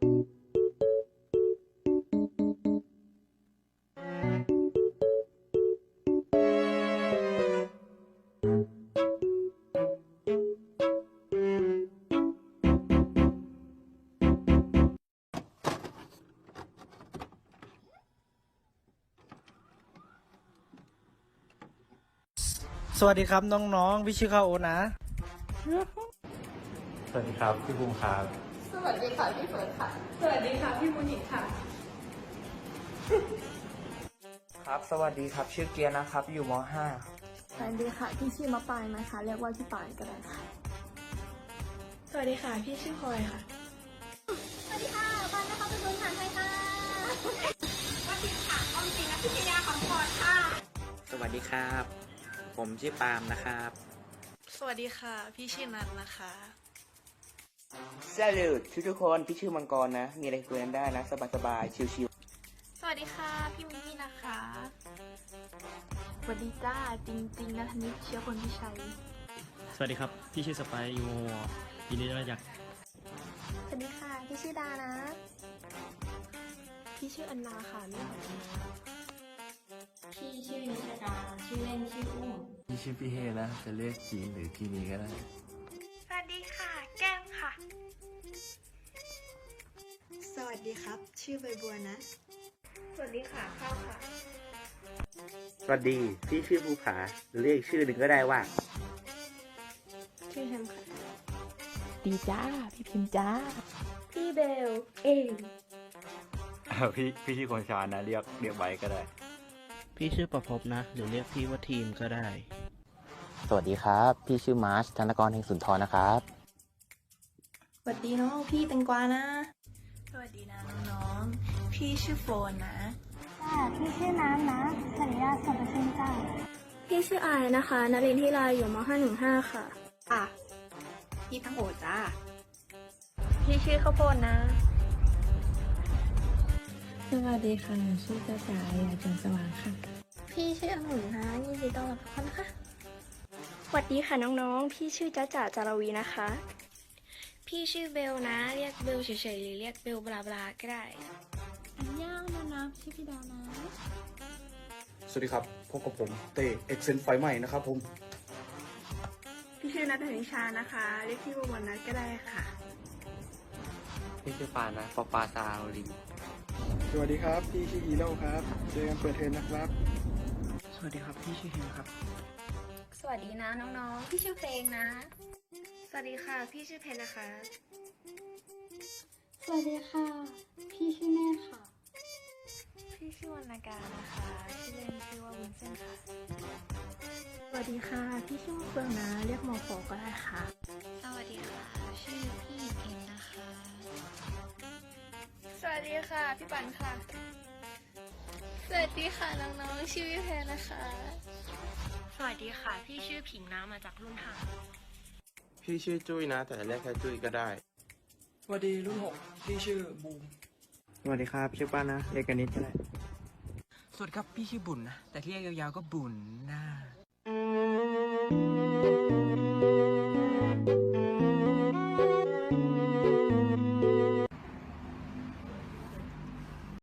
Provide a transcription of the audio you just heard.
สวัสดีครับน้องๆพี่ชื่อข้าวโอตนะ สวัสดีครับ พี่ภูมิครับ วัสดีค่ะพี่เฟิร์นค่ะ สวัสดีค่ะพี่มุนิกค่ะ ครับ สวัสดีครับ ชื่อเกียร์นะครับ อยู่มสวัสดีค่ะ พี่ชื่อมะปางนะคะ เรียกว่าพี่ปางก็ได้ค่ะ สวัสดีค่ะ พี่ชื่อพลอยค่ะ สวัสดีค่ะปางนะคะเป็นคนผ่านไทยค่ะ สวัสดีครับ ผมชื่อปาล์มนะครับ สวัสดีค่ะ พี่ชื่อนันนะคะ 5สลูดทุกทุกๆคน พี่ชื่อมังกรนะ มีอะไรคุยกันได้นะ สบายๆ ชิวสวัสดีค่ะ พี่มิมี่นะคะ สวัสดีจ้า จริงๆนะธนิชเชื้อคนที่ใช้สวัสดีครับ พี่ชื่อสไปซ์ยูโมยินดีต้อนรับจากสวัสดีค่ะ พี่ชื่อดานะ พี่ชื่ออันนาค่ะไม่เหมือนกันนะพี่ชื่อนิชดาชื่อเล่นชื่ออุ้มพี่ชื่อพี่เฮนะ จะเรียกจีนหรือพี่นี้ก็ได้สวัส ดีค่ะ แก้มค่ะ สวัสดีครับ ชื่อใบบัวนะ สวัสดีค่ะข้าวค่ะๆสวัสดีพี่ชื่อภูผาหรือเรียกอีกชื่อหนึ่งก็ได้ว่า ชื่อแฮมค่ะ ดีจ้า พี่พิมพ์จ้า พี่เบล เองพี่พี่ชื่อคนชานะเรียกเรียกไว้ก็ได้ พี่ชื่อประพบนะ หรือเรียกพี่ว่าทีมก็ได้ สวัสดีครับ พี่ชื่อมาร์ชธนกรเฮงสุนทรนะครับ สวัสดีน้องพี่แตงกวานะ สวัสดีนะน้องๆพี่ชื่อโฟนนะ ค่ะพี่ชื่อน้ำนะสัญญาสัมปชัญญะพี่ชื่ออายนะคะนรินทร์ที่ลายอยู่ม .515 ค่ะ อะ พี่ทั้งโอจ้า พี่ชื่อข้าวโพดนะ สวัสดีค่ะ ชื่อจ้าจ๋าอยากจันสว่างค่ะ พี่ชื่อองุ่นนะยินดีต้อนรับทุกคนนะคะ สวัสดีค่ะน้องๆ พี่ชื่อจ้าจ๋าจารวีนะคะ พี่ชื่อเบลนะ เรียกเบลเฉยๆหรือเรียกเบลบลาบลาก็ได้ อันย่างนะนะชื่อพี่ดาวนะ สวัสดีครับ พบกับผมเต้เอ็กเซนไฟใหม่นะครับผม พี่ชื่อนัทนิชานะคะ เรียกพี่ววันนัทก็ได้ค่ะ พี่ชื่อปานะปอปาซาโอลินสวัสดีครับ พี่ชื่อฮีโร่ครับ เจอกันเปิดเทอมนะครับ สวัสดีครับ พี่ชื่อเฮมครับ สวัสดีนะน้องๆ พี่ชื่อเพลงนะ สวัสดีค่ะ พี่ชื่อเพนนะคะ สวัสดีค่ะ พี่ชื่อแม่ค่ะ พี่ชื่อวรรณการนะคะชื่อเล่นชื่อว่าวุ้นเส้นค่ะ สวัสดีค่ะ พี่ชื่อเฟืองนะ เรียกหมอโฟก็ได้ค่ะ สวัสดีค่ะ ชื่อพี่เพนนะคะ สวัสดีค่ะ พี่ปันค่ะ สวัสดีค่ะน้องๆ ชื่อพี่เพนนะคะ สวัสดีค่ะ พี่ชื่อผิงน้ำมาจากรุ่นห้าพี่ชื่อจุ้ยนะ แต่เรียกแค่จุ้ยก็ได้ สวัสดีรุ่นหกพี่ชื่อบูม สวัสดีครับชื่อป้านะเรียกกันนิดก็ได้สวัสดีครับพี่ชื่อบุญนะ แต่ที่เรียกยาวๆก็บุญนะส